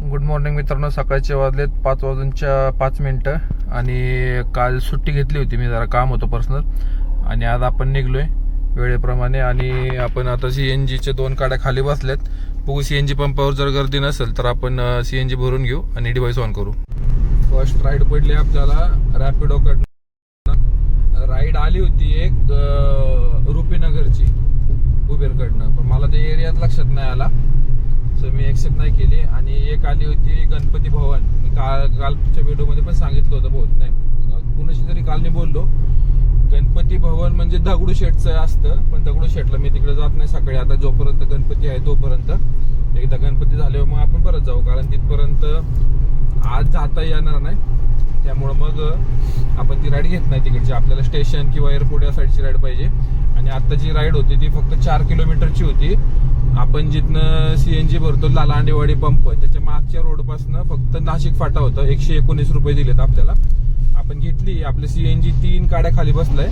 Good morning मित्रांनो सकाळचे वाजलेत पाच वाजूनच्या पाच मिनटं. आणि काल सुट्टी घेतली होती मी जरा काम होतं पर्सनल आणि आज आपण निघलोय वेळेप्रमाणे. आणि आपण आता सी एन जीच्या दोन गाड्या खाली बसल्यात बघू सी एन जी पंपावर जर गर्दी नसेल तर आपण सी एन जी भरून घेऊ आणि डिव्हाइस ऑन करू. फर्स्ट राईड पडली आपल्याला रॅपिडोकडनं राईड आली होती एक रुपीनगरची उबेरकडनं पण मला ते एरियात लक्षात नाही आला. सो नाही केली आणि एक आली होती गणपती भवन. मी काल कालच्या व्हिडिओमध्ये पण सांगितलं होतं बहुत नाही. कुणाशी तरी काल मी बोललो. गणपती भवन म्हणजे दगडूशेठचं असतं पण दगडूशेठला मी तिकडे जात नाही सकाळी. आता जोपर्यंत गणपती आहे तोपर्यंत. एकदा गणपती झाल्यावर मग आपण परत जाऊ कारण तिथपर्यंत आज जाता येणार नाही. त्यामुळं मग आपण ती राईड घेत नाही तिकडची. आपल्याला स्टेशन किंवा एअरपोर्ट या साईडची राईड पाहिजे. आणि आता जी राईड होती ती फक्त चार किलोमीटरची होती. आपण जिथनं सीएनजी भरतो लालांडेवाडी पंप त्याच्या मागच्या रोडपासनं फक्त नाशिक फाटा होतं. एकशे एकोणीस रुपये दिलेत आपल्याला. आपण घेतली. आपली सीएनजी तीन काड्या खाली बसलाय.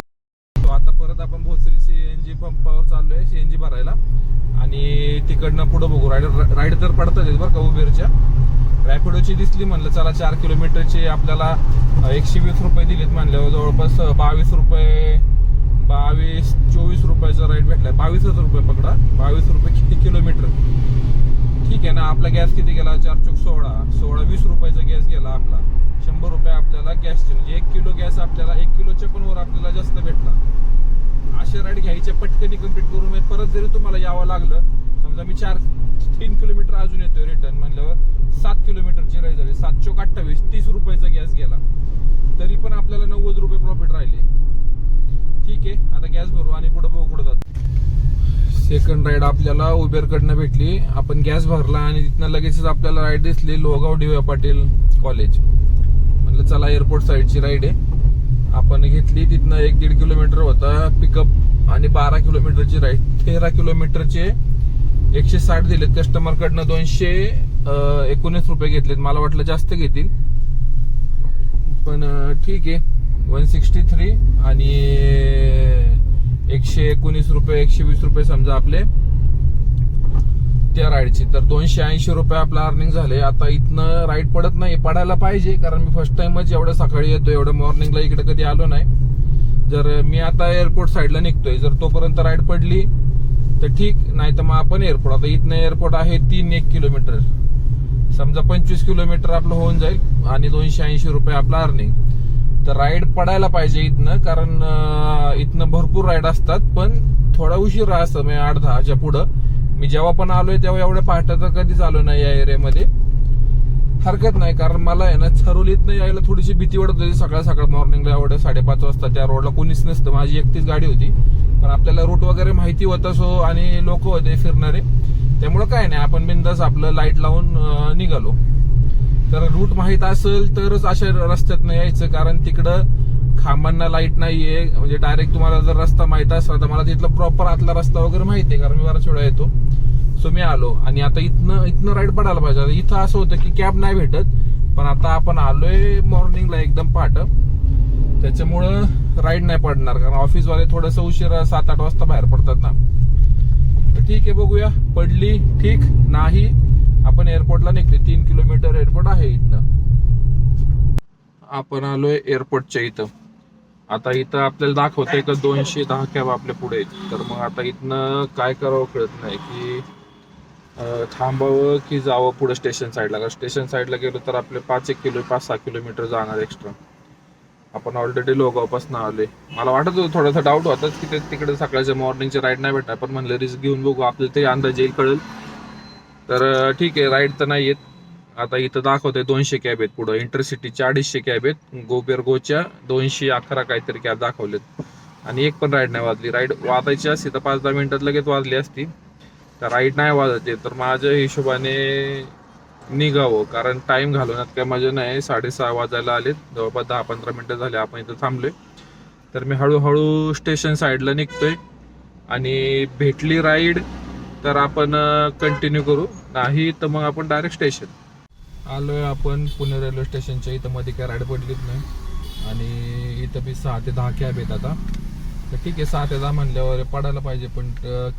तो आता परत आपण भोसरी सीएनजी पंपावर चाललोय सीएनजी भरायला. आणि तिकडनं पुढं बघू. राईड राईड तर पडतात आहेत बरं का उबेरच्या. रॅपिडोची दिसली म्हणलं चला चार किलोमीटरचे आपल्याला एकशे वीस रुपये दिलेत म्हणल्यावर जवळपास बावीस रुपये बावीस चोवीस रुपयाचा राईड भेटलाय. बावीसच रुपये पकडा. बावीस रुपये किती किलोमीटर ठीक आहे ना आपला गॅस किती गेला? चार चौक सोळा. सोळा वीस रुपयाचा गॅस गेला आपला. शंभर रुपये आपल्याला गॅसचे म्हणजे एक किलो गॅस आपल्याला एक किलोच्या पण वर आपल्याला जास्त भेटला. असे राईड घ्यायचे पटकनी कंप्लीट करून परत जरी तुम्हाला यावं लागलं समजा मी चार तीन किलोमीटर अजून येतोय रिटर्न म्हणल्यावर सात किलोमीटरची राईड झाली. सात चौक अठ्ठावीस तीस रुपयाचा गॅस गेला. तरी पण आपल्याला नव्वद रुपये प्रॉफिट राहिले. ठीक आहे आता गॅस भरू आणि पुढे बघू कुठं जातो. सेकंड राईड आपल्याला उबेरकडनं भेटली. आपण गॅस भरला आणि तिथनं लगेचच आपल्याला राईड दिसली लोगाव डी पाटील कॉलेज म्हटलं चला एअरपोर्ट साईडची राईड आहे. आपण घेतली तिथनं एक दीड किलोमीटर होता पिकअप आणि बारा किलोमीटरची राईड तेरा किलोमीटरचे एकशे साठ दिलेत कस्टमर कडनं दोनशे एकोणीस रुपये घेतलेत. मला वाटलं जास्त घेतील. पण ठीक आहे. वन सिक्स्टी थ्री आणि एकशे एकोणीस रुपये एकशे वीस रुपये समजा आपले त्या राईडचे तर दोनशे ऐंशी रुपये आपलं अर्निंग झाले आता इथनं राईड पडत नाही पडायला पाहिजे कारण मी फर्स्ट टाइमच एवढं सकाळी येतो एवढं मॉर्निंगला इकडे कधी आलो नाही जर मी आता एअरपोर्ट साईडला निघतोय जर तोपर्यंत राईड पडली तर ठीक नाही तर मग आपण एअरपोर्ट आता इथनं एअरपोर्ट आहे तीन एक किलोमीटर समजा पंचवीस किलोमीटर आपलं होऊन जाईल आणि दोनशे ऐंशी रुपये आपलं अर्निंग तर राईड पडायला पाहिजे इथनं कारण इथनं भरपूर राईड असतात पण थोडा उशीर असतं म्हणजे आठ दहाच्या पुढं. मी जेव्हा पण आलोय तेव्हा एवढ्या पहाटे तर कधीच आलो नाही या एरियामध्ये हरकत नाही कारण मला आहे ना छरोलीतनं यायला थोडीशी भीती वाटत होती. सकाळ सकाळ मॉर्निंगला एवढं साडेपाच वाजता त्या रोडला कोणीच नसतं. माझी एकटीच गाडी होती. पण आपल्याला रूट वगैरे माहिती होता सो आणि लोक होते फिरणारे. त्यामुळं काय नाही आपण बिंदास आपलं लाइट लावून निघालो. तर रूट माहीत असेल तरच अशा रस्त्यातनं यायचं कारण तिकडं खांबांना लाइट नाहीये. म्हणजे डायरेक्ट तुम्हाला जर रस्ता माहीत असला तर मला तिथला प्रॉपर आतला रस्ता वगैरे माहिती आहे कारण मी बराच वेळा येतो. सो मी आलो. आणि आता इथनं इथनं राईड पडायला पाहिजे. आता इथं असं होतं की कॅब नाही भेटत पण आता आपण आलोय मॉर्निंगला एकदम पहाट. त्याच्यामुळं राईड नाही पडणार कारण ऑफिसवाले थोडंसं उशिरा सात आठ वाजता बाहेर पडतात ना. तर ठीक आहे बघूया. पडली ठीक. नाही आपण एअरपोर्टला निघते तीन किलोमीटर एअरपोर्ट आहे इथनं. आपण आलोय एअरपोर्टच्या इथं. आता इथं आपल्याला दाखवतंय का दोनशे दहा कॅब आपल्या पुढे तर मग आता इथनं काय करावं कळत नाही की थांबावं की जावं पुढे स्टेशन साईडला कारण स्टेशन साईडला गेलो तर आपले पाच एक किलो पाच सहा किलोमीटर जाणार एक्स्ट्रा आपण ऑलरेडी लोगावपासून आलोय. मला वाटत होतं थोडासा डाऊट होताच की ते तिकडे सकाळच्या मॉर्निंगचे राईड नाही भेटणार. पण म्हणलं रिस्क घेऊन बघू. आपल्याला ते अंदाज येईल कळेल. तर ठीक आहे. राईड तर नाही येत. आता इथं दाखवतंय दोनशे कॅब आहेत पुढं. इंटरसिटीचे अडीचशे कॅब आहेत. गोबेरगोच्या दोनशे अकरा काहीतरी कॅब दाखवलेत. आणि एक पण राईड नाही वाजली. राईड वाजायची असती तर पाच दहा मिनिटात लगेच वाजली असती. तर राईड नाही वाजायची तर माझ्या हिशोबाने निघावं. कारण टाईम घालवण्यात काय मजा नाही साडेसहा वाजायला आलेत. जवळपास दहा पंधरा मिनटं झाले आपण इथं थांबलोय. तर मी हळूहळू स्टेशन साईडला निघतोय. आणि भेटली राईड तर आपण कंटिन्यू करू. नाही तर मग आपण डायरेक्ट स्टेशन आलोय आपण पुणे रेल्वे स्टेशनच्या इथं. मध्ये काय राईड पडलीच नाही. आणि इथं बी सहा ते दहा कॅब आहेत आता तर ठीक आहे सहा ते दहा म्हणल्यावर पडायला पाहिजे पण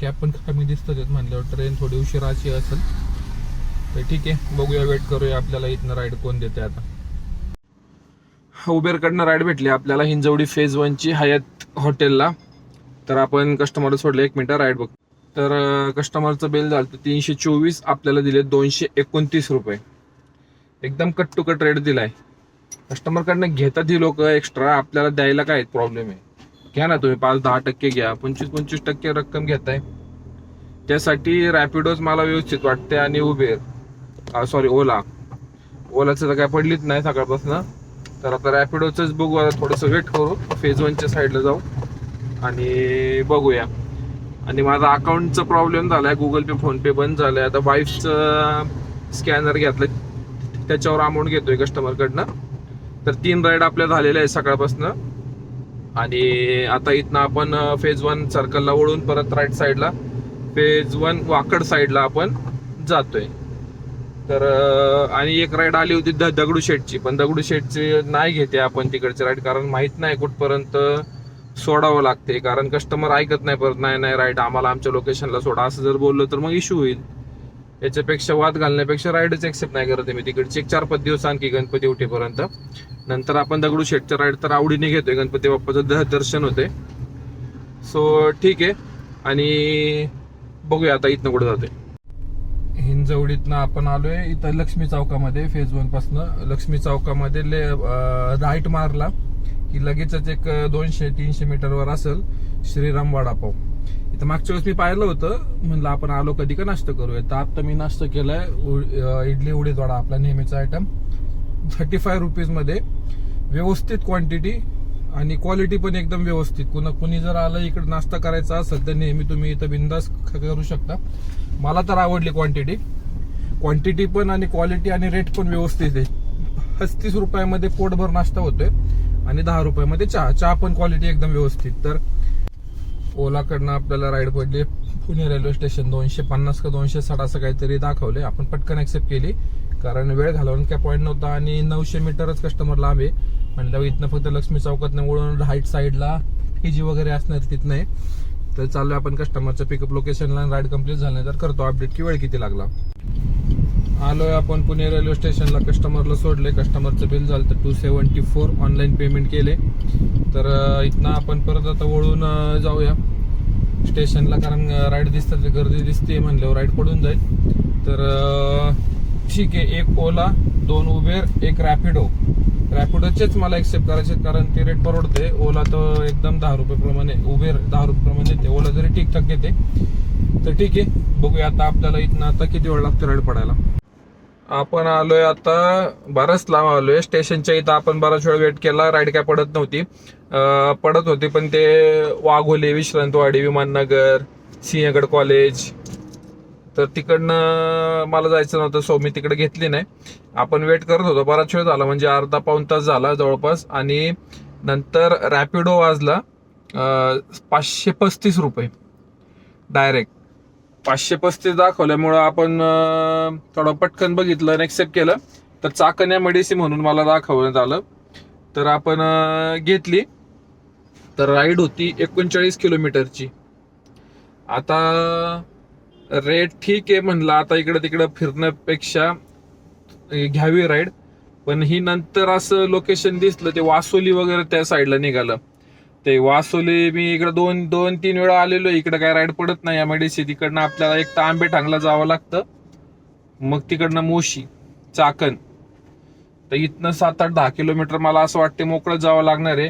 कॅब पण कमी दिसतात म्हणल्यावर ट्रेन थोडी उशिराची असेल. तर ठीक आहे बघूया वेट करूया आपल्याला इथनं राईड कोण देते आता. उबेरकडनं राईड भेटली आपल्याला हिंजवडी फेज वनची हयात हॉटेलला तर आपण कस्टमर सोडले एक मिनिट राईड बघ. तर कस्टमरचं बिल झालं तीनशे चोवीस आपल्याला दिले दोनशे एकोणतीस रुपये. एकदम कट टू कट रेट दिलाय. कस्टमरकडनं घेतात ही लोक एक्स्ट्रा आपल्याला द्यायला काय प्रॉब्लेम आहे? घ्या ना तुम्ही पाच दहा टक्के घ्या पंचवीस पंचवीस टक्के रक्कम घेताय. त्यासाठी रॅपिडोज मला व्यवस्थित वाटते आणि उबेर सॉरी ओला ओलाचं तर काय पडलीच नाही सकाळपासून. तर आता रॅपिडोचंच बघू आता थोडंसं वेट करू. फेज वनच्या साईडला जाऊ. आणि बघूया. आणि माझा अकाउंटचा प्रॉब्लेम झाला आहे गुगल पे फोनपे बंद झालं आहे आता वाईफचं स्कॅनर घेतलं त्याच्यावर अमाऊंट घेतोय कस्टमरकडनं तर तीन राईड आपल्या झालेल्या आहेत सकाळपासून. आणि आता इथनं आपण फेज वन सर्कलला वळून परत राईट साईडला फेज वन वाकड साईडला आपण जातोय. तर आणि एक राईड आली होती द दगडूशेठची पण दगडूशेठची नाही घेते आपण तिकडची राईड कारण माहीत नाही कुठपर्यंत सोडावं लागते. कारण कस्टमर ऐकत नाही परत नाही नाही राईड आम्हाला आमच्या लोकेशनला सोडा. असं जर बोललं तर मग इश्यू होईल. याच्यापेक्षा वाद घालण्यापेक्षा राईडच एक्सेप्ट नाही करत मी. तिकडची एक चार पाच दिवस आणखी गणपती उठेपर्यंत. नंतर आपण दगडूशेठच्या राईड तर आवडीने घेतोय. गणपती बाप्पाचं द- दर्शन होते सो ठीक आहे. आणि बघूया आता इथनं कुठे जाते हिंजवडीतनं आपण आलोय इथं लक्ष्मी चौकामध्ये फेज वन पासनं. लक्ष्मी चौकामध्ये ले राईट मारला. की लगेचच एक दोनशे तीनशे मीटरवर असेल श्रीराम वडापाव. तर मागच्या वेळेस मी पाहिलं होतं. म्हणलं आपण आलो कधी का नाश्ता करूया? तर आता मी नाश्ता केलाय. उ- इडली उडीद वडा आपला नेहमीचा आयटम थर्टी फाय रुपीजमध्ये व्यवस्थित क्वांटिटी आणि क्वालिटी पण एकदम व्यवस्थित. कुणा कुणी जर आलं इकडे नाश्ता करायचा असेल तर नेहमी तुम्ही इथं बिंदास करू शकता. मला तर आवडली क्वांटिटी क्वांटिटी पण आणि क्वालिटी आणि रेट पण व्यवस्थित आहे. पस्तीस रुपयामध्ये पोटभर नाश्ता होतोय आणि दहा रुपयामध्ये चहा. चहा पण क्वालिटी एकदम व्यवस्थित. तर ओलाकडनं आपल्याला राईड पडली. पुणे रेल्वे स्टेशन दोनशे पन्नास का दोनशे साठ असं काहीतरी दाखवले आपण पटकन ऍक्सेप्ट केली. कारण वेळ घालवून काय पॉईंट नव्हता आणि नऊशे मीटरच कस्टमर लांब आहे म्हणल्यावर इथनं फक्त लक्ष्मी चौकातनं वळून राईट साईडला पीजी वगैरे असणार तिथनं आहे तर चाललोय आपण कस्टमरच्या पिकअप लोकेशनला राईड कंप्लीट झाल्यानंतर करतो अपडेट की वेळ किती लागला? आलोय आपण पुणे रेल्वे स्टेशनला कस्टमरला सोडले. कस्टमरचं बिल झालं तर two seventy four online payment केले. तर इथनं आपण परत आता वळून जाऊया. स्टेशनला कारण राईड दिसतात. गर्दी दिसते म्हणल्यावर राईड पडून जाईल. तर ठीक आहे. एक ओला दोन उबेर एक रॅपिडो रॅपिडोचेच मला एक्सेप्ट करायचे आहेत, कारण ते रेट परवडते ओला तर एकदम दहा रुपये प्रमाणे उबेर दहा रुपये प्रमाणे देते. ओला जरी ठीकठाक देते तर ठीक आहे. बघूया आता आपल्याला इथनं आता किती वेळ लागतो राईड पडायला. आपण आलोय आता बराच लांब आलोय. स्टेशनच्या इथं आपण बराच वेळ वेट केला. राईड काय पडत नव्हती. पडत होती पण ते वाघोली विश्रांतवाडी विमाननगर सिंहगड कॉलेज. तर तिकडनं मला जायचं नव्हतं सो मी तिकडे घेतली नाही. आपण वेट करत होतो. बराच वेळ झाला म्हणजे अर्धा पाऊन तास झाला जवळपास. आणि नंतर रॅपिडो वाजला पाचशे पस्तीस रुपये. डायरेक्ट. पाचशे पस्तीस दाखवल्यामुळं आपण थोडं पटकन बघितलं आणि एक्सेप्ट केलं. तर चाकण्या मेडिसी म्हणून मला दाखवण्यात आलं. तर आपण घेतली. तर राईड होती एकोणचाळीस किलोमीटरची. आता रेट ठीक आहे म्हणलं आता इकडं तिकडं फिरण्यापेक्षा घ्यावी राईड पण ही नंतर असं लोकेशन दिसलं ते वासोली वगैरे त्या साईडला निघालं. ते वासोली मी इकडे दोन दोन तीन वेळा आलेलो. इकडे काय राईड पडत नाही. एमआयडीसी तिकडनं आपल्याला एक तर आंबे ठांगला जावं लागतं. मग तिकडनं मोशी चाकण. तर इथनं सात आठ दहा किलोमीटर मला असं वाटते मोकळं जावं लागणार आहे.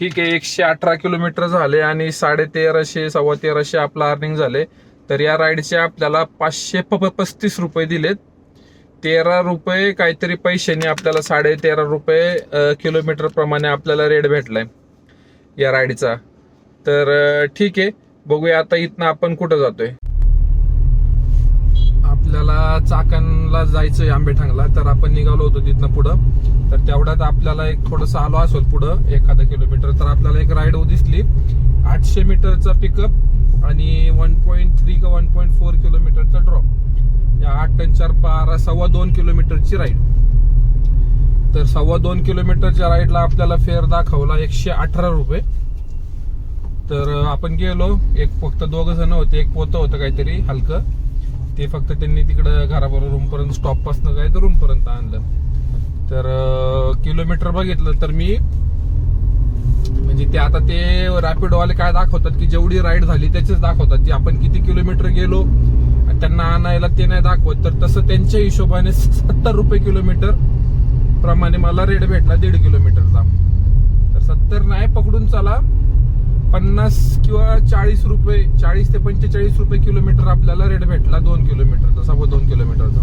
ठीक आहे एकशे अठरा किलोमीटर झाले आणि साडे तेराशे सव्वा तेराशे आपलं अर्निंग झाले. तर या राईडचे आपल्याला पाचशे प- प- पस्तीस रुपये दिलेत. तेरा रुपये काहीतरी पैशाने आपल्याला साडे तेरा रुपये किलोमीटरप्रमाणे किलोमीटर प्रमाणे आपल्याला रेट भेटलाय. या राईडचा. तर ठीक आहे. बघूया आता इथनं आपण कुठं जातोय. आपल्याला चाकणला जायचंय आंबेठांगला. तर आपण निघालो होतो तिथनं पुढं. तर तेवढ्यात आपल्याला एक थोडंसं आलो असेल पुढं एखादा किलोमीटर. तर आपल्याला एक राईड दिसली. आठशे मीटरचा पिकअप आणि वन पॉईंट थ्री का वन पॉईंट फोर किलोमीटरचा ड्रॉप या आठ टन चार बारा सव्वा दोन किलोमीटरची राईड. तर सव्वा दोन किलोमीटरच्या राईडला आपल्याला फेअर दाखवला एकशे अठरा रुपये. तर आपण गेलो. एक फक्त दोघ जण होते. एक पोतं होतं काहीतरी हलकं. ते फक्त त्यांनी तिकडं घराबरोबर रूमपर्यंत स्टॉपपासून काय तर रूमपर्यंत आणलं. तर किलोमीटर बघितलं तर मी म्हणजे ते आता ते रॅपिडोवाले काय दाखवतात की जेवढी राईड झाली त्याचेच दाखवतात. की आपण किती किलोमीटर गेलो आणि त्यांना आणायला ते नाही दाखवत तर तसं त्यांच्या हिशोबाने सत्तर रुपये किलोमीटर प्रमाणे मला रेट भेटला दीड किलोमीटरचा. तर सत्तर नाही पकडून चला. पन्नास किंवा चाळीस रुपये चाळीस ते पंचेचाळीस रुपये किलोमीटर आपल्याला रेट भेटला दोन किलोमीटरचा सव्वा दोन किलोमीटरचा.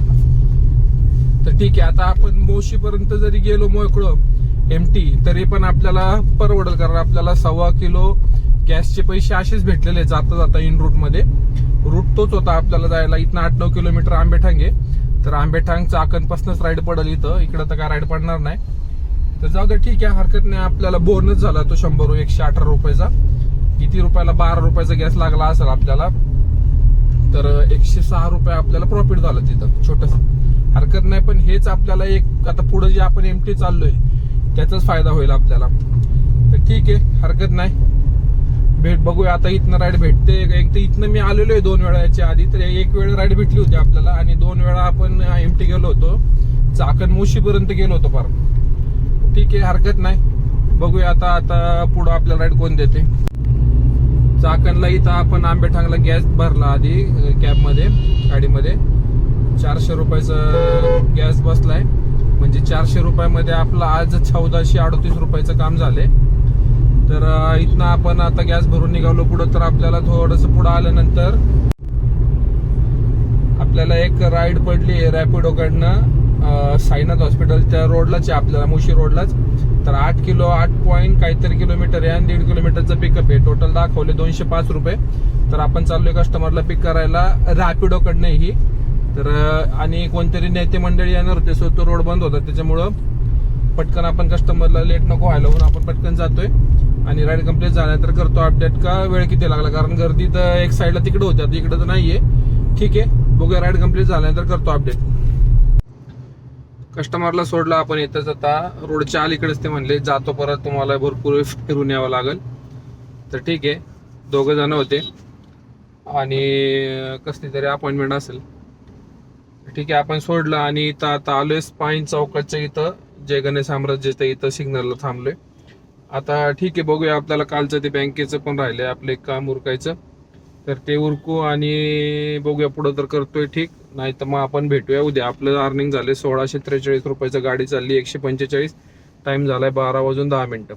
तर ठीक आहे आता आपण मोशी पर्यंत जरी गेलो मोकळं एमटी तरी पण आपल्याला परवडेल कारण आपल्याला सव्वा किलो गॅसचे पैसे असेच भेटलेले जाता जाता इन रूटमध्ये रूट तोच होता आपल्याला जायला. इथनं आठ नऊ किलोमीटर आंबेठांगे. तर आंबेठांग चाकणपासूनच राईड पडेल इथं. इकडं तर काय राईड पडणार नाही. तर जाऊ दे ठीक आहे. हरकत नाही आपल्याला बोनच झाला तो शंभर एकशे अठरा रुपयाचा. किती रुपयाला बारा रुपयाचा गॅस लागला असेल आपल्याला तर एकशे सहा रुपये आपल्याला प्रॉफिट झालं तिथं छोटस. हरकत नाही पण हेच आपल्याला एक आता पुढे जे आपण एमटी चाललोय त्याचाच फायदा होईल आपल्याला. तर ठीक आहे हरकत नाही. भेट बघूया. आता इथनं राईड भेटते. एक तर इथनं मी आलेलो आहे दोन वेळा याच्या आधी तर एक वेळ राईड भेटली होती आपल्याला. आणि दोन वेळा आपण एमटी गेलो होतो. चाकण मुशीपर्यंत गेलो होतो फार. ठीक आहे हरकत नाही. बघूया आता आता पुढं आपल्याला राईड कोण देते. चाकणला इथं आपण आंबेठांगला गॅस भरला आधी कॅबमध्ये गाडीमध्ये. चारशे रुपयाचा गॅस बसलाय. म्हणजे चारशे रुपयामध्ये आपला आज चौदाशे अडतीस रुपयाचं काम झालंय. तर इथनं आपण आता गॅस भरून निघालो. पुढं तर आपल्याला थोडस पुढं आल्यानंतर आपल्याला एक राईड पडली आहे रॅपिडोकडनं साईनाथ हॉस्पिटलच्या रोडलाच आहे आपल्याला मुशी रोडलाच. तर आठ किलो आठ पॉईंट काहीतरी किलोमीटर आहे आणि दीड किलोमीटरचं पिकअप आहे. टोटल दाखवले दोनशे पाच रुपये. तर आपण चाललोय कस्टमरला पिक करायला रॅपिडोकडनं ही. तर आणि कोणतरी नेते मंडळी येणार होते सो तो रोड बंद होता. त्याच्यामुळं पटकन आपण कस्टमरला लेट नको व्हायला म्हणून आपण पटकन जातोय. आणि राईड कंप्लीट झाल्यानंतर करतो अपडेट का वेळ किती लागला? कारण गर्दी तर एक साईडला तिकडे होती आता इकडे तर नाहीये. ठीक आहे बघूया राईड कंप्लीट झाल्यानंतर करतो अपडेट कस्टमरला सोडला आपण येतच आता. रोडच्या अलीकडेच ते म्हणले जातो परत तुम्हाला भरपूर फिरून यावं लागेल. तर ठीक आहे दोघं जण होते. आणि कसली तरी अपॉइंटमेंट असेल. ठीक आहे आपण सोडलं आणि इथं आता आलोय स्पाईन चौकाच्या इथं. जय गणेश साम्राज्याच्या इथं सिग्नलला थांबलोय. आता ठीक आहे बघूया. आपल्याला कालचं ते बँकेचं पण राहिलंय आपलं एक काम उरकायचं. तर ते उरकू आणि बघूया पुढं तर करतोय ठीक. नाही तर मग आपण भेटूया उद्या. आपलं अर्निंग झाले सोळाशे त्रेचाळीस रुपयाचं गाडी चालली एकशे पंचेचाळीस. टाईम झालाय बारा वाजून दहा मिनटं.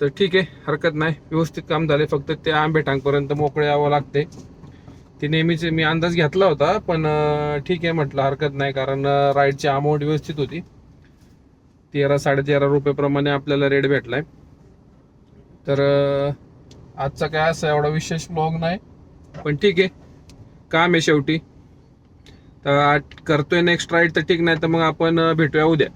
तर ठीक आहे हरकत नाही. व्यवस्थित काम झाले फक्त ते आंबेठांगपर्यंत मोकळे यावं लागते. ते नेहमीच मी अंदाज घेतला होता पण ठीक आहे म्हटलं हरकत नाही कारण राईडची अमाऊंट व्यवस्थित होती. तेरा साडेतेरा रुपये प्रमाणे आपल्याला रेट भेटलाय. तर आजचा काय असं एवढा विशेष ब्लॉग नाही पण ठीक आहे. काम आहे शेवटी. तर आज करतोय नेक्स्ट राईड तर ठीक नाही तर मग आपण भेटूया उद्या.